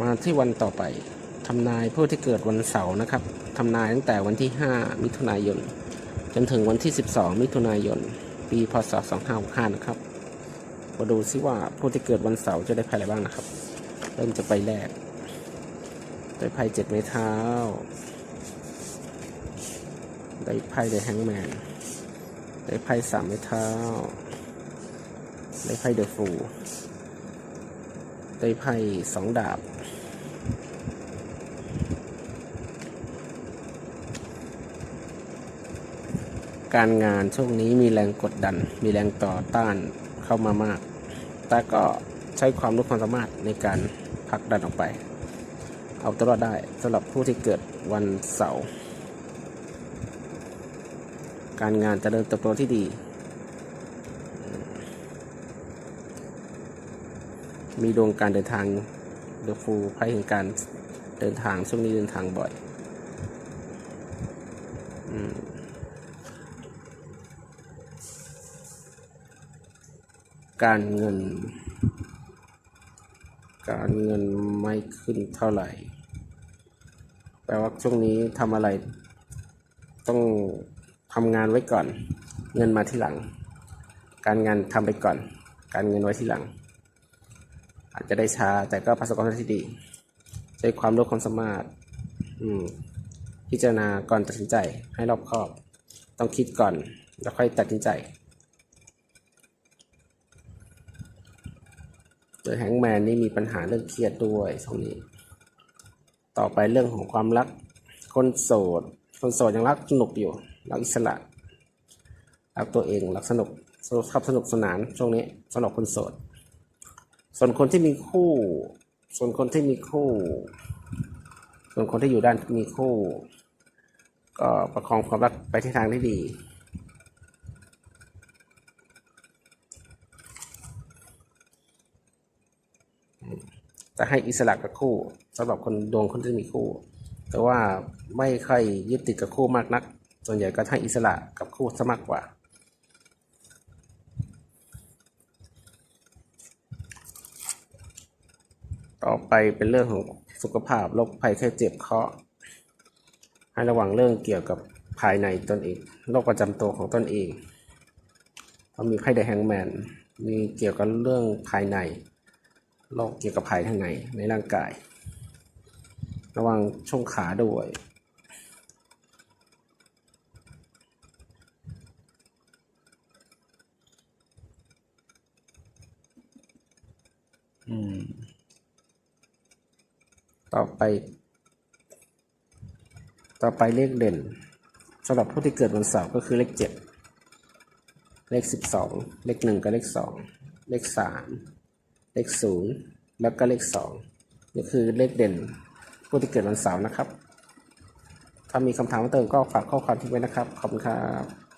มาที่วันต่อไปทำนายผู้ที่เกิดวันเสาร์นะครับทำนายตั้งแต่วันที่ 5 มิถุนายน จนถึงวันที่ 12 มิถุนายน ปีพศ 2565 นะครับ มาดูซิว่าผู้ที่เกิดวันเสาร์จะได้ไพ่อะไรบ้างนะครับ เริ่มจะไปแรก ได้ไพ่เจ็ดไม้เท้า ได้ไพ่เดอะแฮงแมน ได้ไพ่สามไม้เท้า ได้ไพ่เดอะฟู ได้ไพ่สองดาบ การงานช่วงนี้มีแรงกดดัน มีแรงต่อต้านเข้ามามาก แต่ก็ใช้ความรู้ความสามารถในการผลักดันออกไป เอาตัวรอดได้สำหรับผู้ที่เกิดวันเสาร์ การงานจะเดินเติบโตที่ดี มีดวงการเดินทางเดอะฟูไพ่แห่งการเดินทางช่วงนี้เดินทางบ่อยอืมการเงิน การเงินไม่ขึ้นเท่าไหร่ แปลว่าช่วงนี้ทำอะไร ต้องทำงานไว้ก่อน เงินมาที่หลัง การงานทำไปก่อน การเงินไว้ที่หลัง อาจจะได้ช้า แต่ก็ประสบความสำเร็จที่ดี ใช้ความรู้ความสามารถ อืม พิจารณาก่อนตัดสินใจ ให้รอบคอบ ต้องคิดก่อน แล้วค่อยตัดสินใจโดยแฮงแมนนี่มีปัญหาเรื่องเครียดด้วยช่วงนี้ ต่อไปเรื่องของความรัก คนโสด คนโสดยังรักสนุกอยู่ รักอิสระ รักตัวเอง รักสนุกสนุกครับสนุกสนาน ช่วงนี้สำหรับคนโสด ส่วนคนที่มีคู่ ส่วนคนที่มีคู่ ส่วนคนที่อยู่ด้านมีคู่ ก็ประคองความรักไปที่ทางที่ดี จะให้อิสระกับคู่สำหรับคนดวงคนที่มีคู่ แต่ว่าไม่ค่อยยึดติดกับคู่มากนัก ส่วนใหญ่ก็ให้อิสระกับคู่ซะมากกว่า ต่อไปเป็นเรื่องของสุขภาพโรคภัยแค่เจ็บเคาะให้ระวังเรื่องเกี่ยวกับภายในตนเองโรคประจำตัวของตนเองเพรามีไพ่เดอะแฮงแมนมีเกี่ยวกับเรื่องภายในโรคเกี่ยวกับภายข้างในในร่างกาย ระวังช่วงขาด้วยอืม ต่อไป ต่อไปเลขเด่นสำหรับผู้ที่เกิดวันเสาร์ก็คือเลขเจ็ดเลขสิบสองเลขหนึ่งกับเลขสองเลขสามเลขศูนย์แล้วก็เลขสองนี่คือเลขเด่น ผู้ที่เกิดวันเสาร์นะครับ ถ้ามีคำถามเพิ่มเติมก็ฝากข้อความทิ้งไว้นะครับ ขอบคุณครับ